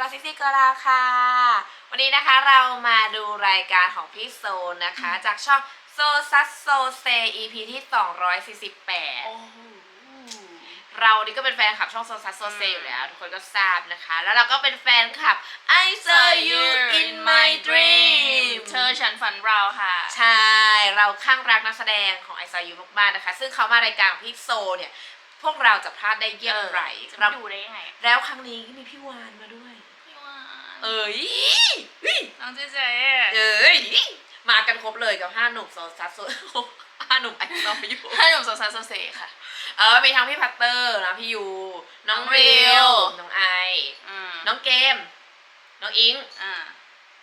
ลาซิซิกราค่ะ วันนี้นะคะเรามาดูรายการของพี่โซนนะคะ จากช่องโซซัสโซเซ EP ที่248 เรานี่ก็เป็นแฟนคลับช่องโซซัสโซเซอยู่แล้ว ทุกคนก็ทราบนะคะ แล้วเราก็เป็นแฟนคลับ I saw you in my dream เธอฉันฝันเราค่ะ ใช่ เราข้างรักนักแสดงของ I saw you มากๆนะคะ ซึ่งเขามารายการของพี่โซเนี่ย พวกเราจะพลาดได้เยี่ยมไรจะเราไม่ดูได้ยังไงแล้วครั้งนี้มีพี่วานมาด้วย พี่วานเอ้ยน้องเจเจเอ้ยมากันครบเลยกับห้าหนุ่มโซซัสโซห้าหนุ่มไอซอยูถ้าหนุ่มโซซัสโซเซค่ะ เออมีทั้งพี่พัตเตอร์นะพี่ยูน้องน้องเรียริววน้องไออืมน้องเกม น้องอิงอ่า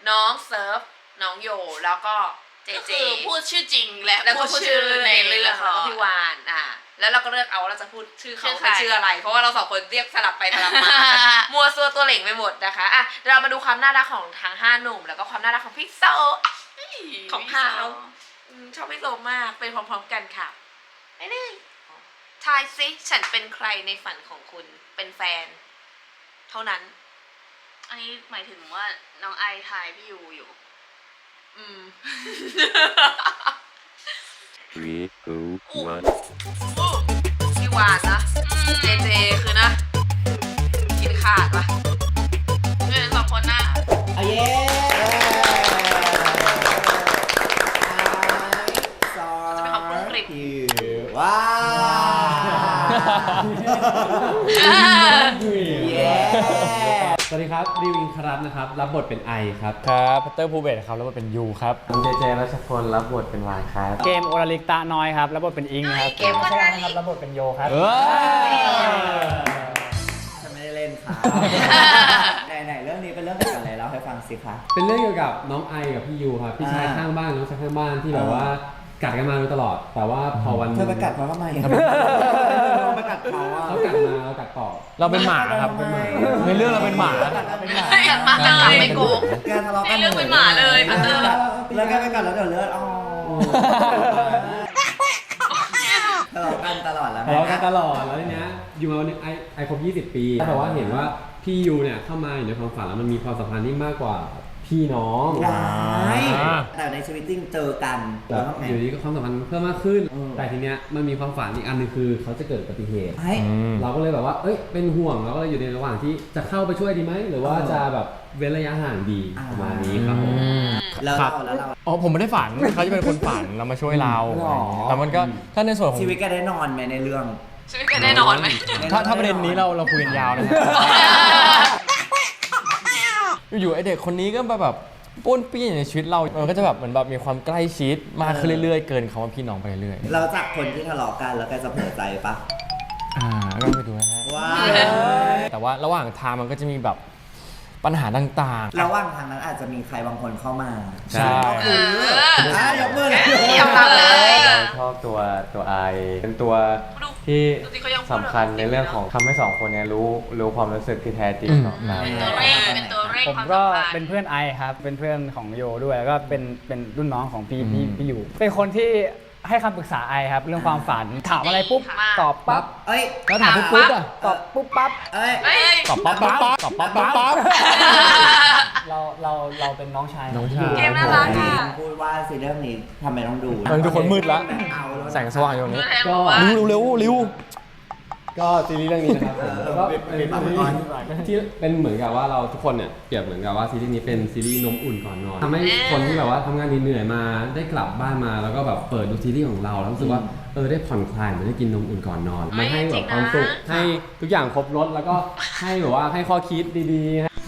น้องเซิร์ฟน้องโยแล้วก็ เจก็เจคือพูดชื่อจริงและแล้วก็พูพูดดชื่ชื่ออในในเรื่เรื่อองงขขอองงพี่วานอะแล้วเราก็เลือกเอาว่าเราจะพูดชื่อเขาชื่อใครเป็นชื่ออะไร เพราะว่าเราสองคนเรียกสลับไปสลับมามัวซัวตัวเหล่งไปหมดนะคะอะเดี๋ยวเรามาดูความน่ารักของทั้งห้าหนุ่ม แล้วก็ความน่ารักของพี่โซของเขาอืมชอบพี่โซมากเป็นพร้อมๆกันค่ะไปเลยทายซิฉันเป็นใครในฝันของคุณเป็นแฟน เท่านั้น อันนี้หมายถึงว่าน้องไอทายพี่ยูอยู่ อืม Three, two, one. พี่วานนะเจเจคือนะ กินขาดปะเรื่องสองคนหน้าเอาเย้สองจะเป็นของกรุงกริบว้าวเย้ สวัสดีครับริวอินคารัตนะครับ รับบทเป็นไอครับ ครับพัตเตอร์ภูเบศครับแล้วก็เป็นยูครับน้องเจเจรัชพล รับบทเป็นวายครับ เกมโอลาลิกตะน้อยครับแล้วบทเป็นอิงครับ เกมคนนั้นนี่รับบทเป็นโยครับฉันไม่ได้เล่นค่ะไหนๆเรื่องนี้เป็นเรื่องเกี่ยวกับอะไรเล่าให้ฟังสิคะ เป็นเรื่องเกี่ยวกับน้องไอกับพี่ยูครับ พี่ชายอ่าข้างบ้านน้องชายข้างบ้านที่แบบว่า กัดกันมาโดยตลอด แต่ว่าพอวันเธอไปกัดเขาทำไมอะไปกัดเขาอะเขากัดมาเรากัดต่อเราเป็นหมาครับทำไมในเรื่องเราเป็นหมา เป็นหมาอยากมากันหลังไม่โกง แกทะเลาะกันในเรื่องเป็นหมาเลยพัตเตอร์แล้วแกไปกัดแล้วเดี๋ยวเลือดออกทะเลาะกันตลอดแล้วทะเลาะกันตลอดแล้วทีเนี้ยอยู่มาวันหนึงไอไอครบ 20 ปีแต่ว่าเห็นว่าพี่ยูเนี่ยเข้ามาอยู่ในความฝันแล้วมันมีความสัมพันธ์ที่มากกว่า พี่น้องร้ายอ่า แต่ในชีวิตจริงเจอกันแบแล้วบทำไงอยู่ดีก็ความสัมพันธ์เพิ่มมากขึ้นเออแต่ทีเนี้ยมันมีความฝันอีกอันหนึงคือเขาจะเกิดอุบัติเหตุ ไอ้เราก็เลยแบบว่า เอ้ย เป็นห่วงเราก็เลยอยู่ในระหว่างที่จะเข้าไปช่วยดีไหม หรือว่าเออจะแบบเว้นระยะห่างดีอ่า ประมาณนี้ครับผม แล้วครัเราบแล้วเรา อ๋อผมไม่ได้ฝัน เขาจะเป็นคนฝันเรามาช่วยเราหรอแล้วมันก็ถ้าในส่วนของชีวิตแกได้นอนไหมในเรื่อง ชีวิตกันแน่นอนไหม ถ้าถ้าประเด็นนี้เราเราคุยกันยาวนะครับ อยู่ๆไอเด็กคนนี้ก็มาแบบป้วนเปี้ยนอยู่ในชีวิตเรา มันก็จะแบบเหมือนแบบมีความใกล้ชิดมากขึ้นเรื่อยๆ เกินคำว่าพี่น้องไปเรื่อยเราจากคนที่ทะเลาะกันแล้วแกจะเผลอใจปะๆอ่าก็ไปดูนะฮะ ว้าแต่ว่าระหว่างทางมันก็จะมีแบบปัญหาต่างๆระหว่างทางนั้นอาจจะมีใครบางคนเข้ามาใช่ก็คืออะยกมือเลยยอมรับเลยชอบตัวตัวไอเป็นตัวที่ดูสิเขายังพูด สำคัญในเรื่องของทำให้สองคนเนี้รู้รู้ความรู้สึกที่แท้จริงของกัน เป็นตัวเร่งเป็นตัว เร่งผมความก็สัมพันธ์เป็นเพื่อนไอครับ เป็นเพื่อนของโยด้วยแล้วก็เป็นเป็นรุ่นน้องของพี่พี่พี่อยู่ เป็นคนที่ให้คำปรึกษาไอครับ เรื่องความฝันถามอะไรปุ๊บตอบปั๊บเอ้ย แล้วถามปุ๊บปุ๊บอะตอบปุ๊บปั๊บเอ้ย เฮ้ย ตอบปั๊บปั๊บปั๊บตอบปั๊บปั๊บปั๊บ เราเราเราเป็นน้องชายน้องชาย เกมน่ารักอะพูดว่าซีเรื่องนี้ทำไมต้องดูมันทุกคนมืดละ เอาล้วแสงสว่างอยู่ตรงนี้ ก็ริวเร็วริว ก็ซีรีส์เรื่องนี้นะครับผมแล้วก็เป็นซีรีส์ที่เป็นเหมือนกับว่าเราทุกคนเนี่ยเปรียบเหมือนกับว่าซีรีส์นี้เป็นซีรีส์นมอุ่นก่อนนอนทำให้คนที่แบบว่าทำงานเหนื่อยๆมาได้กลับบ้านมาแล้วก็แบบเปิดดูซีรีส์ของเราแล้วรู้สึกว่าเออได้ผ่อนคลายเหมือนได้กินนมอุ่นก่อนนอนมันให้แบบความสุขให้ทุกอย่างครบรสแล้วก็ให้แบบว่าให้ข้อคิดดีๆ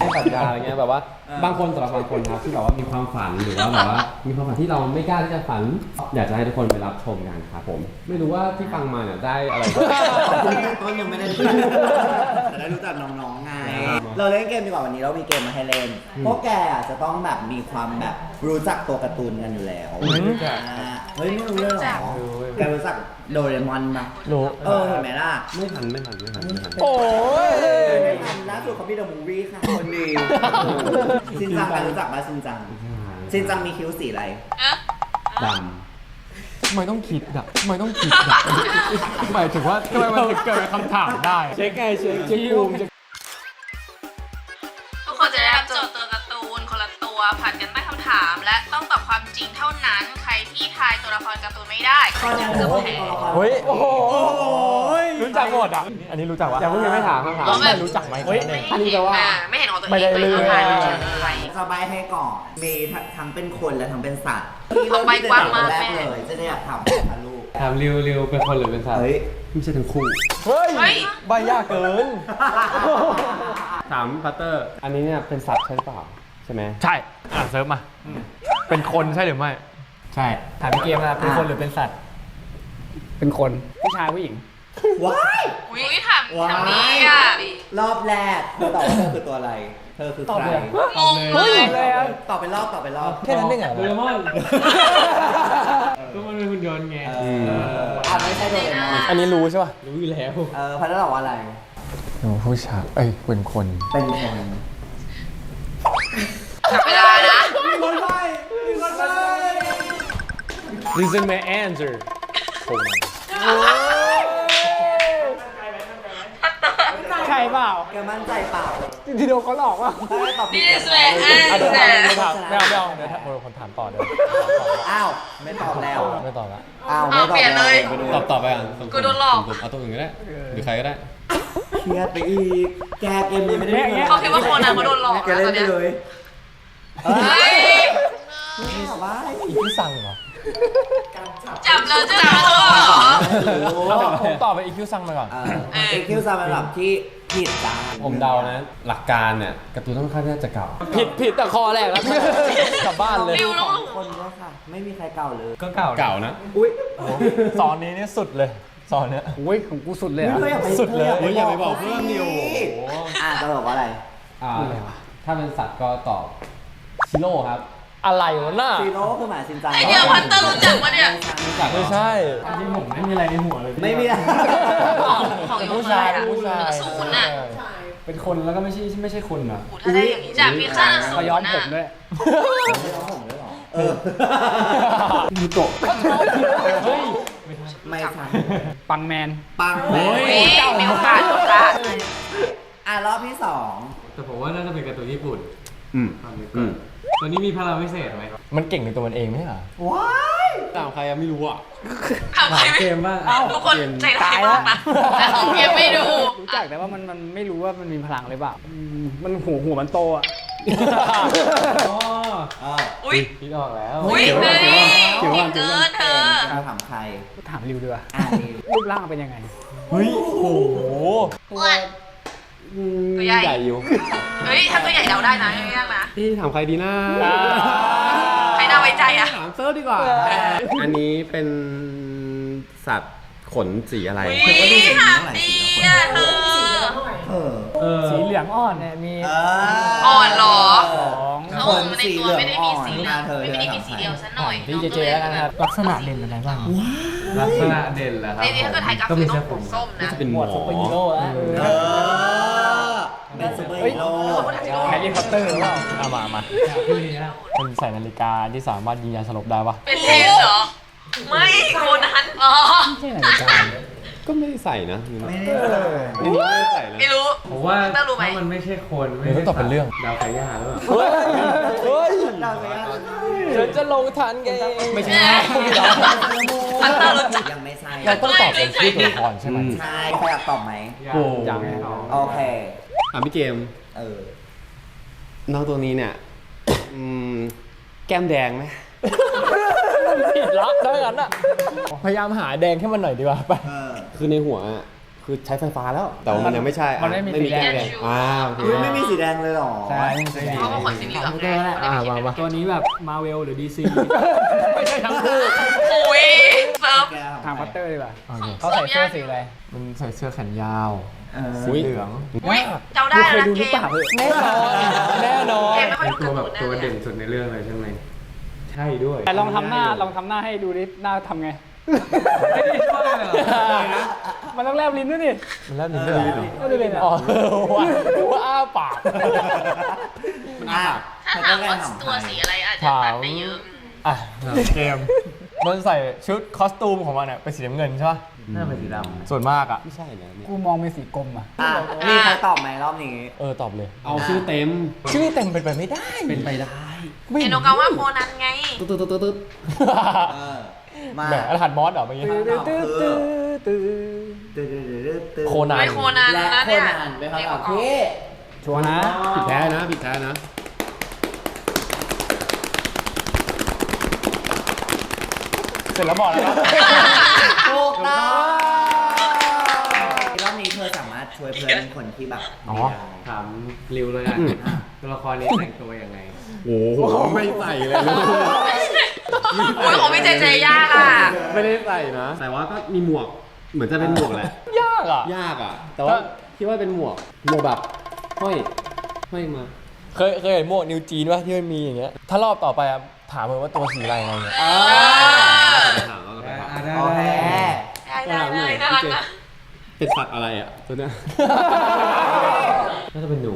ให้ปรัชญาอะไรเงี้ยแบบว่าบางคนสำหรับบางคนครับที่แบบว่ามีความฝันหรือว่าแบบว่ามีความฝันที่เราไม่กล้าที่จะฝัน อยากจะให้ทุกคนไปรับชมกันครับผม ไม่รู้ว่าที่ฟังมาเนี่ยได้อะไรบ้างต้นยังไม่ได้จะได้รู้จักน้องๆไง เราเล่นเกมดีกว่าวันนี้เรามีเกมมาให้เล่น พวกแกอะจะต้องแบบมีความแบบรู้จักตัวการ์ตูนกันอยู่แล้ว ไม่รู้จักอ่าเฮ้ยไม่รู้เลยเหรอ แกรู้จักโดเรมอนปะรู้เออเห็นไหมล่ะไม่ทันไม่ทันไม่ทันไม่ทันโอ้ยไม่ทันล่าสุดเขามีเดอะมูฟวี่ค่ะคนดีชินจังแกรู้จักปะชินจังชินจังมีคิ้วสีอะไรดทำไมต้องคิดอะทำไมต้องคิดอะหมายถึงว่าทำไมมันถึงเกิดคำถามได้ เช็คไงเช็คเช็คภูมิเช็คทุกคนจะได้รับโจทย์ตัวการ์ตูนคนละตัวผัดกันตั้งคำถาม และต้องตอบความจริงเท่านั้นใคร ที่ทายตัวละครการ์ตูนไม่ได้ตอนนี้จะคือแพ้เฮ้ย โอ้โห รู้จักหมดอะ อันนี้รู้จักวะอย่าเพิ่งยังไม่ถามคำถามไม่รู้จักไหมเฮ้ยแค่นั้นเองอันนี้แปลว่าอ่ไม่เห็นของตัวเองไม่ได้ตัวเองต้องทายเลยว่าใครสบายให้ก่อนมีทั้งเป็นคนและทั้งเป็นสัตว์เอาไปกว้างมากแรแม่กเลยจะได้อยากถามค่ะลูกถามริวริวเป็นคนหรือเป็นสัตว์เฮ้ยไม่ใช่ทั้งคู่ เฮ้ยเฮ้ยใบยากเกิน ถามพัตเตอร์ อันนี้เนี่ยเป็นสัตว์ใช่หรือเปล่าใช่ไหมใช่ อะเซิร์ฟมา เป็นคนใช่หรือไม่ ใช่ถามพี่เกมนะครับเป็นคนหรือเป็นสัตว์ เป็นคนผู้ชายผู้หญิง ว้ายอุ้ยถามว้าถามนี้ยอะ รอบแรกเธอตอบว่าเธอคือตัวอะไร เธอคือตอบใคร เลย งงเลยตอบเป็นรอบตอบเป็นรอบแค่นั้นเองเหรอโดเรมอนก็มันเป็นหุ่นยนต์ไงเอออะไม่ใช่โดเรมอนอันนี้รู้ใช่ป่ะรู้อยู่แล้วเออพันธุ์ตอบว่าอะไร หนูผู้ชายเอ้ยเป็นคน เป็นคนจับเวลานะ มีคนไปมีคนไป This is my answer คนใช่เปล่าแกมั่นใจเปล่าที่โดนเขาหลอกว่าถ้าได้ตอบผิด This is my อะเดี๋ยวถาม answer เดี๋ยวถามไม่เอาไม่เอาเดี๋ยวถามคนถามต่อเดี๋ยวอ้าว ไม่ตอบแล้ว ไม่ตอบละ อ้าวอ้าวไม่ตอบเปลี่ยนเลยไปดูตอบตอบไปอะสุ่มๆกูโดนหลอกสุ่มๆเอาตัวอื่นก็ได้ หรือใครก็ได้ เครียดไปอีก แกเกมนี้ไม่ได้เนี่ยเนี่ยเขาคิดว่าคนอะเขาโดนหลอกแกนะเล่ตอนนไปเนี้ยเลยเฮ้ย ไม่ตอบว่าอีกที่สั่งเหรอ จับแล้วจะจับแล้วเหรอ เอาผมตอบไปอีกคิวสั่งมาก่อน เออเอ็กคิวซาเป็นแบบที่ผิดจ้าผมเดานะ หลักการเนี่ยการ์ตูนต้องค่อนข้างจะเก่า ผิดผิดแต่ข้อแรกแล้วกลับบ้านเลยริวน้องคนด้วยค่ะ ไม่มีใครเก่าเลย ก็เก่าเก่านะ อุ้ยสอนนี้นี่สุดเลย สอนเนี้ย โอ้ยของกูสุดเลยไม่อะเคยอยากไปสุดเลยเฮ้ยอย่าไปบอกเพื่อนดิโออะจะบอกว่าอะไร อ่าถ้าเป็นสัตว์ก็ตอบชิโร่ครับ อะไรวะน่ะซีโร่คือหมาชินจังไอเดียพันเตอร์รู้จักปะเนี่ย รู้จักเหรอไม่ใช่ จริงผมไม่มีอะไรในหัวเลยไม่มีอะไรของเป็นอยู่ผู้ชายข้างในอะผู้ชายศูนย์อะ เป็นคนแล้วก็ไม่ใช่ไม่ใช่คนอะโอ้โหถ้าได้อย่างนี้จากพี่ข้าศูเขานย์ย้อมอะผมด้วยเออมีโกะเฮ้ยไม่ใช่ปังแมน ปังโอ้ยนี่มีโอกาสมีโอกาสอะรอบที่สองแต่ผมว่าน่าจะเป็นการ์ตูนญี่ปุ่นอืมความนึกอืก่อนม ตัวนี้มีพลังพิเศษไหมมันเก่งในตัวมันเองไม่ใช่เหรอว้ายตามใครอะไม่รู้อะทำไมไม่เกมบ้างทุกคนใจร้ายมากนะแต่ของเกมไม่ดูรู้จักแต่ว่ามันมันไม่รู้ว่ามันมีพลังหรือเปล่าอืมมันหัวหัวมันโตอะอ๋อเอออุ้ยคิดออกแล้วอุ้ยเดี๋ยวเฮ้ก่อนยเดี๋ยวก่อนเก่งเกินเธอเราถามใครถามริวดีกว่าอะนี่รูปร่างเป็นยังไงเฮ้ยโอ้โห อ้วนอืมตัวใหญ่ ใหญ่อยู่ เฮ้ยถ้าตัวใหญ่เดาได้นะไม่ยากนะ พี่ถามใครดีนะใครน่าไว้ใจอะถามเซิร์ฟดีกว่า อันนี้เป็นสัตว์ขนสีอะไรอุ้ยถามดีอะเธอ เออเออสีเหลืองอ่อนเนี่ยมีเออ่อนเหรอ ของเขาบอกว่าในตัวไม่ได้มีสีเหลืองไม่ได้มีสีเดียวซะหน่อยพี่เจเจแล้วกันครับลักษณะเด่นอะไรบ้าง ลักษณะเด่นเหรอครับในนี้ถ้าเกิดไทยกราก็ฟิมีกต้อแค่งผผมมส้มนะ จะเป็นหมอซุปเปอร์ฮีโร่แล้ว เออ เป็นซูเปอร์ฮีโร่แฮร์รี่พอตเตอร์หรือเปล่าเอามามาเป็นใส่นาฬิกาที่สามารถยิงยาสลบได้ปะเป็นเทนเหรอ ไม่โคนันอ๋อไม่ใช่นาฬิกาก็ไม่ได้ใส่นะไม่ได้อันนี้ไม่ได้ใส่นะไม่รู้ผมว่าต้องรู้ไหมถ้ามันไม่ใช่คนเดี๋ยวต้องตอบเป็นเรื่องดาวไก่ย่าหรือเปล่าเฮ้ยเฮ้ยเราไปอะเดี๋ยวจะลงทันไงไม่ใช่พันเตอร์รู้จักยังไม่ใช่เราต้องตอบเป็นชื่อตัวละครใช่ไหมใช่ใครอยากตอบไหมโอ้ยังโอเค อะพี่เกมเออ น้องตัวนี้เนี่ย อืม แก้มแดงไหมผิดละถ้างั้นอะ พยายามหาแดงให้มันหน่อยดีกว่าไป เออคือในหัวอะคือใช้ไฟฟ้าแล้ว แต่ว่ามันยังไม่ใช่อะมันไม่มีสีแดงแก้มแดงอ่าโอเค อุ๊ยไม่มีสีแดงเลยเหรอใช่ไม่มีสีแดงเพราะว่าขนสีเหลืองไงอ่ามามาตัวนี้แบบมาเวลหรือดีซีไม่ใช่ทั้งคู่อุ้ยเซิร์ฟแก้วถามพอตเตอร์ดีกว่าโอเคเขาใส่เสื้อสีอะไร มันใส่เสื้อแขนยาวเออ สีเหลืองอุ้ยเจ้าได้เคยนะดูหเกรือเปมล่าเว้ยแน่นอนแน่นอนเกมไม่ค่อยดูตัวการ์แบบตูนตัวนะเด่นสุดในเรื่องเลยใช่ไหมใช่ด้วยแต่ลองทำหน้าลองทำหน้าให้ดูดิหน้าทำไงมันต้องแลบลิ้นด้วยดิมันแล้วลิ้นด้วยเหรอก็ดูเลยนะอ๋อเออว่าว่าอ้าปากอะถ้าถามว่าตัวสีอะไรอาจจะตัดได้เยอะ อะเกมมันใส่ชุดคอสตูมของมันเนี่ยเป็นสีน้ำเงินใช่ปะ น่าเป็นสีดำส่วนมากอะ ไม่ใช่นะเนี่ยกูมองเป็นสีกลมอะ อะมีใครตอบไหมรอบนี้ เออตอบเลย เอาชื่อเต็มชื่อเต็มเป็นไปไม่ได้เป็นไปได้ไม่เอโนกาว่าโคนันไง ตึ๊ดตึ๊ดตึ๊ดตึ๊ดเออ มา แหมรหัสมอสเหรอเมื่อกี้คำตอบคือโคนันไม่โคนันและนะโคเนี่ยนันเป็นคำตอบที่ ชัวร์นะ ผิดแท้นะผิดแท้นะเสร็จแล้วบอกแล้วนะถูกต้อง รอบนี้เธอสามารถช่วยเพื่อนคนที่แบบอ๋อไม่ได้ถามริวเลยอะตัวละครนี้แต่งตัวยังไง โอ้โหไม่ใส่เลยลูกโอ้ยของพี่เจเจยากอะ ไม่ได้ใส่นะ แต่ว่าก็มีหมวก เหมือนจะเป็นหมวกแหละ ยากอะ ยากอะ แต่ว่าคิดว่าเป็นหมวกหมวกแบบห้อยห้อยมา เคยเคยเห็นหมวกนิวจีนป่ะที่มันมีอย่างเงี้ย ถ้ารอบต่อไปอะถามเลยว่าตัวสีอะไรอะไรเงี้ยเอไปถามเราก็ไปถามอโอเค ได้ได้ได้น่ารักนะเป็นสัตว์อะไรอะตัวเนี้ยน่าจะเป็นหนู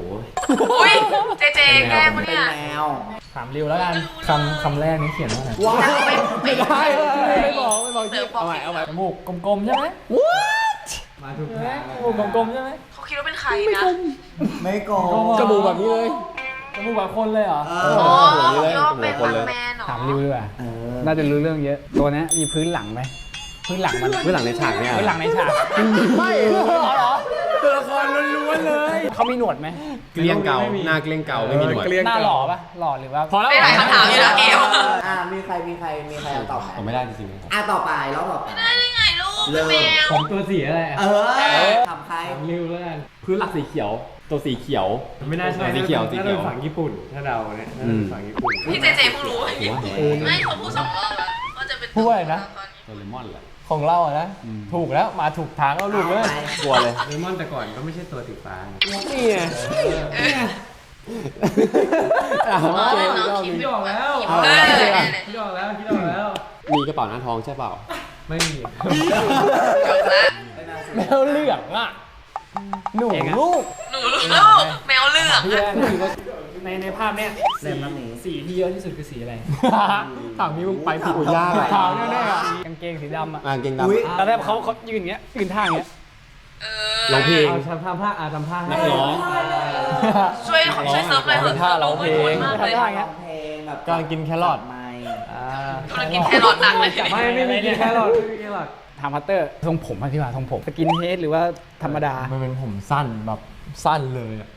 อุ้ยเจเจแกล้งปะเป็นเนี่ย แมว ถามริวแล้วกันคำคำแรกนี้เขียนว่าอะไรว้าวไม่ได้เลยไม่บอกไม่บอกเสือปอก เอาใหม่เอาใหม่จมูกกลมๆใช่ไหมมาทุกใช่ไหมทางจมูกกลมๆใช่ไหมเขาคิดว่าเป็นใครนะไม่โกง จมูกแบบนี้เลยจมูกแบบคนเลยเหรอ เอโอ้อคิดว่าเป็นวันแมนเหรอถามริวดีกว่าเออน่าจะรู้เรื่องเยอะ ตัวเนี้ยมีพื้นหลังไหม พื้นหลังมันเบื้องหลังในฉากเนี่ย พื้นหลังในฉากไม่เหรอตัวละครล้วนๆเลยเขามีหนวดไหมเกลี้ยงเก่าหน้าเกลี้ยงเก่าไม่มีหนวดหน้าหล่อปะหล่อหรือว่าพอแล้วไม่หลายคำถามอยู่นะเกมอ่ามีใครมีใครมีใครเอาตอบไหมตอบไม่ได้จริงๆนะครับอะต่อไปรอบต่อไปได้ได้ไงลูกเริ่มแมวผมตัวสีอะไรอะเออทำใครถามริวแล้วกันพื้นหลักสีเขียวตัวสีเขียว ไม่น่าใช่สีเขียวสีน่าเขีจะยวเป็นฝั่งญี่ปุ่นถ้าเดาเนี่ยน่าจะเป็นฝั่งญี่ปุ่นพี่เจเจเพิ่งรู้ว่าญี่ปุ่นไม่เขาพูดสองรอบแล้วว่าจะเป็นพูดอะไรนะโดเรมอนแหละ ของเราอะนะถูกแล้วมาถูกทางแล้วลูกเลยเอาไปกลัวเลยเลมอนแต่ก่อนก็ไม่ใช่ตัวสีฟ้านี่ไงอ๋อน้องคิมคิดออกแล้วเออเนี่ยเนี่ยคิดออกแล้วคิดออกแล้วมีกระเป๋าหน้าทองใช่เปล่า ไม่มีจบละแมวเหลืองอะหนูลูกหนูลูกแมวเหลืองอะ ในในภาพเนี้ยเล่มน้ำนี้สีที่เยอะที่สุดคือสีอะไรถามนี้มึงไปผิดโอ้ยากอะถามแน่ๆอะกางเกงสีดำอะอ่างเกงดอุ๊ยตอนแรกเขาเขายืนอย่างเงี้ยยืนท่าอย่างเงี้ยเอำร้องเพลง เอาทำท่าผ้าอาทำท่าให้นักร้อง ช่วยช่วยเซิร์ฟเลยเถอะท่าร้องเพลงมากเลยทำท่าอย่างเงี้ยร้องเพลงแบบกำลังกินแครอทไม่อ่ากำลังกินแครอทหนักเลยทีนี้ไม่ไม่มีกินแครอทไม่มีแครอทถามพัตเตอร์ทรงผมอธิบายทรงผมสกินเฮดหรือว่าธรรมดา มันเป็นผมสั้นแบบสั้นเลยอะ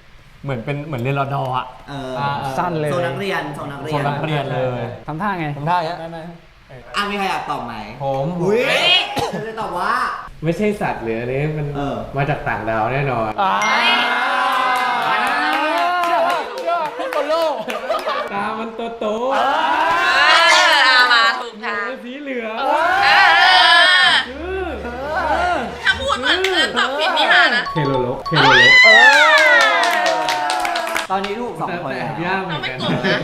เหมือนเป็นเหมือนเรียนรอดออะเอออ่า สั้นเลยโซนนักเรียนโซนนักเรีโซยนนนักเรียนเลย ทำท่าไงทำท่าอย่างเงี้ยไม่ไม่อะมีใครอยากตอบไหมผมอุ้ยเฮ้ยเธอจะตอบว่า ไม่ใช่สัตว์หรืออันนี้มันเออ มาจากต่างดาวแน่นอนอ่าเชื่อเชื่อพี่โปโลตามันโตโตเออเอามาถูกทางสีเหลืองเออถ้าพูดเหมือนจะตอบผิดนี่หานะ เคโลโลเคโลโล ตอนนี้ถูกสองแต่คนแต่แล้วแอบยากเหมือนกัน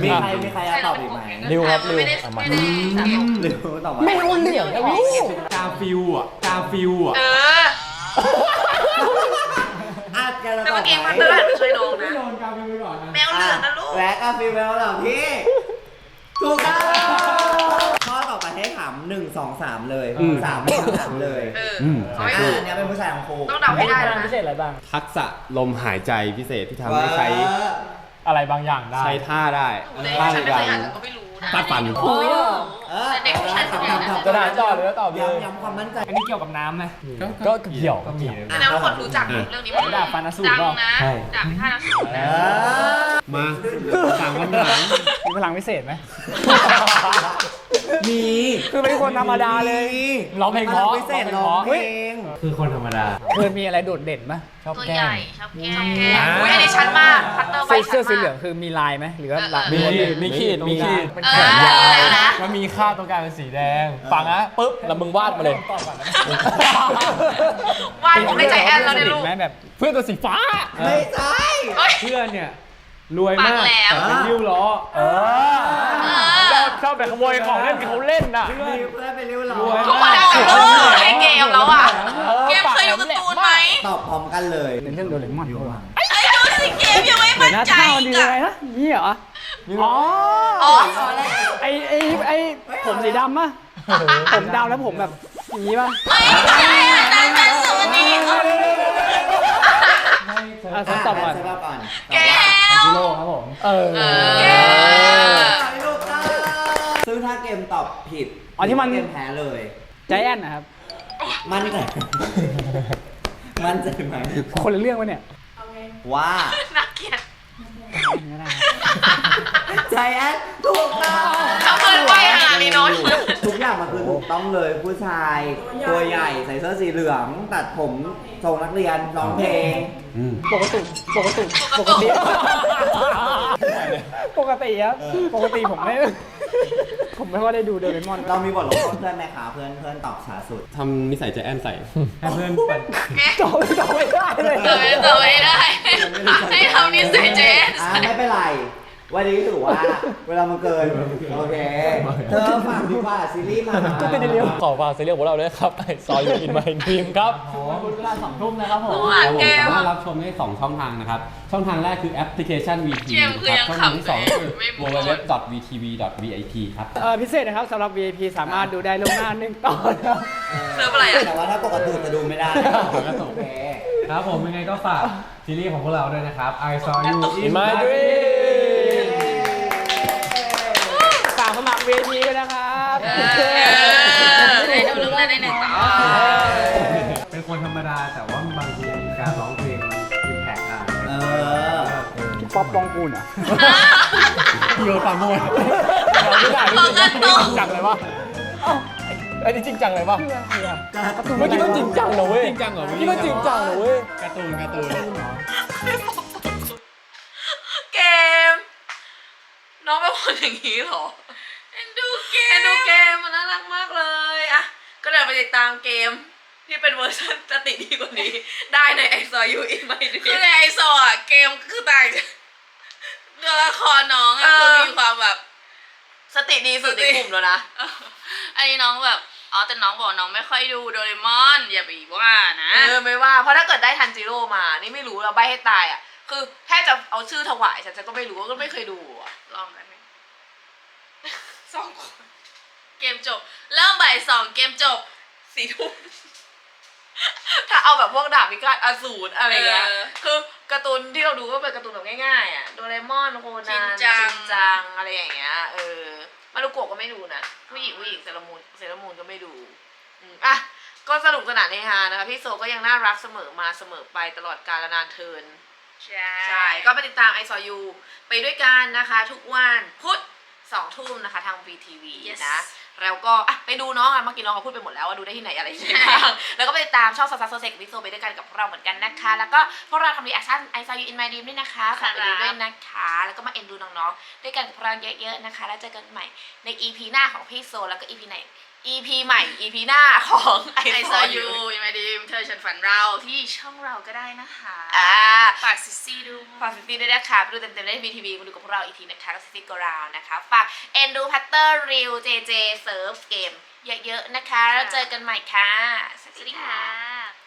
มีนะใครมีใครอยากตอบอีกไหมริวครับริวไม่ได้เอามาไม่ได้สะสมหรือตอบว่าไม่เอาเหลืองนะลูกกาฟิวอะกาฟิวอะเอออาจจะแต่ตอเมื่บอกี้ไหมมันตลาดไปช่วยน้องนะโดนกาฟิวไปก่อนนะแมวเหลืองนะลูกและกาฟิลเป็นคำตอบที่ถูกต้องข้อต่อไปให้ถามหนึ่งสองสามเลยสามคำถามเลยเออมเขาอ่าให้อันเนี้ยเป็นผู้ชายของครู ต้องเดาให้ได้แล้วพินะเศษอะไรบ้าง ทักษะลมหายใจพิเศษที่ทำให้ใช้เอออะไรบางอย่างได้ ใช้ท่าได้แต่ท่าฉัในนไม่กาเคยรอ่านก็ไม่รู้นะตัดฟัน โอ้ยเออแต่เด็กผู้ชายส่วนใหญ่นะจะได้ตอบหรือตอบเลยย้ำย้ำความมั่นใจ อันนี้เกี่ยวกับน้ำไหมก็เกี่ยว ก็มีแสดงว่าคนรู้จักเรื่องนี้หมดเลยดาบฟันอสูรดังเปล่านะใช่จากท่านักสูตรเอนะอมาสามคำถามมี พลังพิเศษไหม มีคือเป็นคนธรรมดาเลย ร้องเพลงเพราะพิเศษร้องเพลง คือคนธรรมดา เคยมีอะไรโดดเด่นไหมชอบตัวแกล้ใหญ่งชอบแกล้งอุ้ยอันนี้ชัดมากพัตเตอร์ไว้เสื้อชัดเสื้อสีมากเหลืองคือมีลายไหมหรือว่าลายมีขีดมีขีดมีขีดเออแล้วนะ มันมีค่าตรงกลางเป็นสีแดง ฟังนะปุ๊บแล้วมึงวาดมาเลย วาดผมในใจแอนแล้วเนี่ยลูกไหมแบบเพื่อนตัวสีฟ้า ไม่ใช่เอ้ยเพื่อนเนี่ย รวยมากปากแหลมแต่เป็นริ้วล้อเออชอบชอบแบบขโมยของเล่นที่เขาเล่นน่ะ มีเพื่อนไปริ้วหรอรวยทุกคนเอาเออให้เกมแล้วอะ เกมเคยดูการ์ตูนไหมตอบพร้อมกันเลยในเรื่องโดเรมอนเขาว่าไอ้ดูสิเกมยังไม่เดี๋มั่ยวนหน้าใจท่ามันอีดีกอะไรอะนะนี่เหรออ๋ออ๋อไอไอไอผมสีดำอะผมเดาแล้วผมแบบอย่างนี้ป่ะตั้งแต่สวัสดี อะผมตอบก่อนใช่ป่ะก่อนแก้วกิโลครับผม เออ เออ ลูกตาซึ่งถ้าเกมตอบผิดอ๋อที่มัน เกมแพ้เลย ใจแอนนะครับ มั่นใจ มั่นใจไหมคนละเรื่องวะเนี่ยว่าน่าเกลียดไม่ได้ใจแอนถูกต้องเขาเกินไปขนาดนี้เน อะทุกอย่างมันคือถูกต้องเลยผู้ชาย ตัวใหญ่ใส่เสื้อสีเหลือง ตัดผมทรงนักเรียนร้องเพลง อืมปกติปกติปกติ ปกติครับปกติผมไม่ ผมไม่ว่าได้ดูเดเรมอนเรามีบทลงโทษเพื่อนไหมคะเพื่อนเพื่อนตอบช้าสุด ทำนิสัยใจแอนใส่ ให้เพื่อนปั่นจบจบไม่ได้เลยเออเออไม่ได้ ให้ทำนิสัยเจน อ่าไม่เป็นไร วันนี้ถือว่าเวลามันเกิน โอเค เธอฝากดีกว่าซีรีส์มาก็เป็นเรื่องขอฝากซีรีส์ของพวกเราด้วยครับไอซอยอินไมทีมครับเวลาสองทุ่มนะครับผมหวานครับผมแก้วสามารถรับชมได้2ช่องทางนะครับ ช่องทางแรกคือแอปพลิเคชัน VTV เกมคือคยัรับงช่องทางที่2ก็คือ ขำไม่หมด www.vtv.vip ครับ เออพิเศษนะครับสำหรับ VIP สามารถดูได้ล่วงหน้าหนึ่งตอนครับ เซิร์ฟอะไรอะแต่ว่าถ้าปกติจะดูไม่ได้ โอเค ครับผมยังไงก็ฝากซีรีส์ของพวกเราด้วยนะครับ I saw you In my dream ฝากสมัคร VIP ด้วยนะครับเออได้ดูเรื่องแรกได้หนึ่งตอนเป็นคนธรรมดาแต่ว่าบางทีการร้องเพลงมันอิมแพคอะเออพี่ป๊อปปองกูลเหรอะโยนปาโมยเราไม่ได้บอกกันตรงจริงจังเลยวะเอ้าไอ้นี่จริงจังเลยวะเมื่อกี้มันจริงจังนะเว้ยจริงจังเหรอเมื่อกี้มันจริงจังนะเว้ยการ์ตูนการ์ตูนเกม น้องเป็นคนอย่างนี้เหรอ เอ็นดูเกมเอ็นดูเกมมันน่ารักมากเลยอะก็เดี๋ยวไปติดตามเกมที่เป็นเวอร์ชันสติดีกว่านี้ ได้ในไอซอยูอินไมดีคือในไอซออะเกมคือต่างจากตัวละครน้องอะคือมีความแบบ สติดีสุดในกลุ่มแล้วนะอันนี้น้องแบบอ๋อแต่น้องบอกน้องไม่ค่อยดูโดเรมอน อย่าไปว่านะเออไม่ว่าเพราะถ้าเกิดได้ทันจิโร่มา นี่ไม่รู้เราใบให้ตายอะ คือแค่จะเอาชื่อถวายฉันก็ไม่รู้ก็ไม่เคยดูอะลองได้ไหม สองคนเกมจบ เริ่มบ่ายสองเกมจบสี่ทุ่ม ถ้าเอาแบบพวกดาบพิฆาตอสูรอะไรเงี้ย เออคือการ์ตูนที่เราดูก็เป็นการ์ตูนแบบง่ายๆอะ โดเรมอนโคนันชินจัง นจังอะไรอย่างเงี้ย เออ มารุโกะก็ไม่ดูนะ ผู้หญิงผู้หญิงเซรามูนเซรามูนก็ไม่ดูอืมอะ ก็สนุกสนานเฮฮานะคะ พี่โซก็ยังน่ารักเสมอมาเสมอไปตลอดกาลนานเทิน ใช่ ใช่ ก็ไปติดตามไอซอยูไปด้วยกันนะคะ ทุกวันพุธ สองทุ่มนะคะทาง VTV นะ แล้วก็อะไปดูน้องอะเมื่อกี้น้องเขาพูดไปหมดแล้วว่าดูได้ที่ไหนอะไรที่ไหนบ้างแล้วก็ไปติดตามช่องซัสซัสโซเซกวิโซไปด้วยกันกับพวกเราเหมือนกันนะคะ แล้วก็พวกเราทำรีแอคชั่นไอซอยูอินไมดีมด้วยนะคะฝากไปดูด้วยนะคะ แล้วก็มาเอ็นดูน้องๆด้วยกันกับพวกเราเยอะๆนะคะ แล้วเจอกันใหม่ใน EP หน้าของพี่โซแล้วก็ EP ไหน EP ใหม่ EP หน้าของไอไอซซออยูยูยังไงดีเธอฉันฝันเราที่ช่องเราก็ได้นะคะอ่าฝากซิสซี่ดูฝากซิตี้ด้วยนะคะไปดูเต็มๆได้ที่ VTV มาดูกับพวกเราอีกทีนะคะกับซิตี้กราวนะคะ ฝากเอ็นดูพัตเตอร์ริวเจเจเซิร์ฟเกมเยอะๆนะคะ แล้วเจอกันใหม่ค่ะ สวัสสวัสดีดีค่ะ ค่ะ